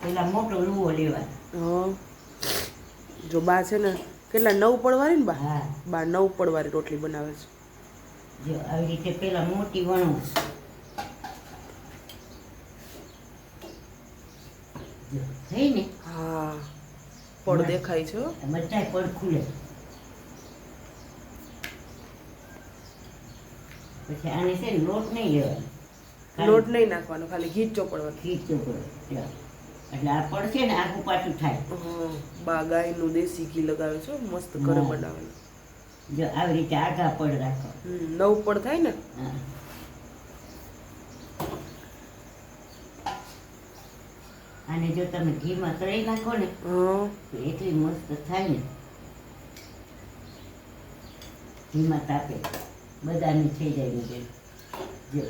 પેલા મોટો રૂવો લેવાનો. જો બા છે ને કેટલા નવ પડવાળી ને બા? બા નવ પડવાળી રોટલી બનાવે છે. જો આવી રીતે પેલા મોટી વણું. થઈ ને? હા. પડ દેખાય છે. બધા પડ ખુલે. પછી આને છે લોટ નહીં લેવાનો. લોટ નહીં નાખવાનો ખાલી ઘી ખીચું પડે ચાલો. એટલે આ પણ છે ને આખું પાછું થાય. હા બા દેશી ઘી લગાવે છે મસ્ત ઘરે. બનાવેલું જો આવી રીતે આઘા પડ રાખો. નવ પડ થાય ને? અને જો તમે ઘીમાં તળી નાખો ને તો એટલી મસ્ત થાય ને. ઘીમાં તાપે. બધાની થઈ જાય ને જો.